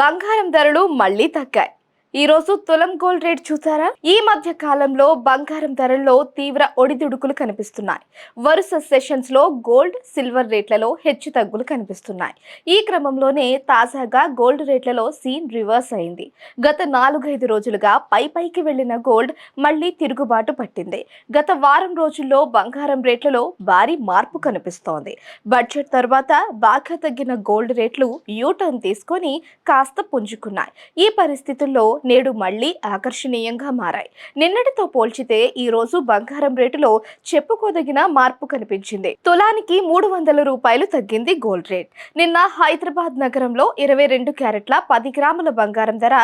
బంగారం ధరలు మళ్ళీ తగ్గాయి. ఈ రోజు తులం గోల్డ్ రేట్ చూసారా? ఈ మధ్య కాలంలో బంగారం ధరల్లో తీవ్ర ఒడిదుడుకులు కనిపిస్తున్నాయి. వరుస సెషన్స్లో గోల్డ్ సిల్వర్ రేట్లలో హెచ్చు తగ్గులు కనిపిస్తున్నాయి. ఈ క్రమంలోనే తాజాగా గోల్డ్ రేట్లలో సీన్ రివర్స్ అయింది. గత నాలుగైదు రోజులుగా పై పైకి వెళ్ళిన గోల్డ్ మళ్ళీ తిరుగుబాటు పట్టింది. గత వారం రోజుల్లో బంగారం రేట్లలో భారీ మార్పు కనిపిస్తోంది. బడ్జెట్ తర్వాత బాగా తగ్గిన గోల్డ్ రేట్లు యూటర్న్ తీసుకొని కాస్త పుంజుకున్నాయి. ఈ పరిస్థితుల్లో నేడు మళ్ళీ ఆకర్షణీయంగా మారాయి. నిన్నటితో పోల్చితే ఈ రోజు బంగారం రేటులో చెప్పుకోదగిన మార్పు కనిపించింది. తులానికి మూడు వందల రూపాయలు తగ్గింది గోల్డ్ రేట్. నిన్న హైదరాబాద్ నగరంలో ఇరవై రెండు క్యారెట్ల పది గ్రాముల బంగారం ధర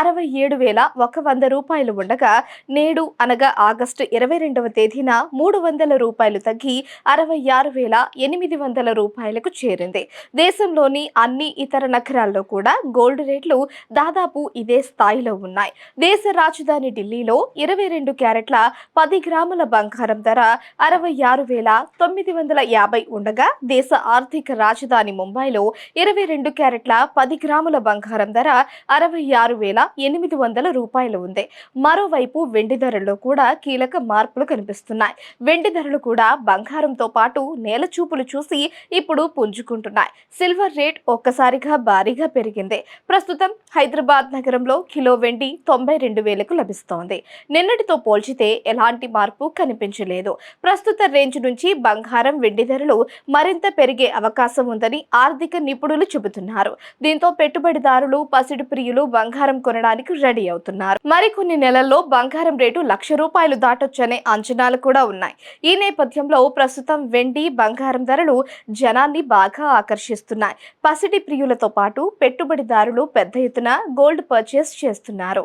అరవై ఏడు వేల ఒక వంద రూపాయలు ఉండగా నేడు అనగా ఆగస్టు ఇరవై రెండవ తేదీన మూడు వందల రూపాయలు తగ్గి అరవై ఆరు వేల ఎనిమిది వందల రూపాయలకు చేరింది. దేశంలోని అన్ని ఇతర నగరాల్లో కూడా గోల్డ్ రేట్లు దాదాపు ఇదే స్థాయిలో ఉన్నాయి. దేశ రాజధాని ఢిల్లీలో ఇరవై రెండు క్యారెట్ల పది గ్రాముల బంగారం ధర అరవై ఆరు వేల తొమ్మిది వందల యాభై ఉండగా దేశ ఆర్థిక రాజధాని ముంబైలో ఇరవై రెండు క్యారెట్ల పది గ్రాముల బంగారం ధర అరవై ఆరు వేల ఎనిమిది వందల రూపాయలు ఉంది. మరోవైపు వెండి ధరల్లో కూడా కీలక మార్పులు కనిపిస్తున్నాయి. వెండి ధరలు కూడా బంగారంతో పాటు నేల చూపులు చూసి ఇప్పుడు పుంజుకుంటున్నాయి. సిల్వర్ రేట్ ఒక్కసారిగా భారీగా పెరిగింది. ప్రస్తుతం హైదరాబాద్ నగరంలో కిలో వెండి తొంభై రెండు వేలకు లభిస్తోంది. నిన్నటితో పోల్చితే ఎలాంటి మార్పు కనిపించలేదు. ప్రస్తుత రేంజ్ నుంచి బంగారం వెండి ధరలు మరింత పెరిగే అవకాశం ఉందని ఆర్థిక నిపుణులు చెబుతున్నారు. దీంతో పెట్టుబడిదారులు పసిడి ప్రియులు బంగారం కొనడానికి రెడీ అవుతున్నారు. మరికొన్ని నెలల్లో బంగారం రేటు లక్ష రూపాయలు దాటొచ్చనే అంచనాలు కూడా ఉన్నాయి. ఈ నేపథ్యంలో ప్రస్తుతం వెండి బంగారం ధరలు జనాన్ని బాగా ఆకర్షిస్తున్నాయి. పసిడి ప్రియులతో పాటు పెట్టుబడిదారులు పెద్ద ఎత్తున గోల్డ్ పర్చేస్ చేస్తున్నారు.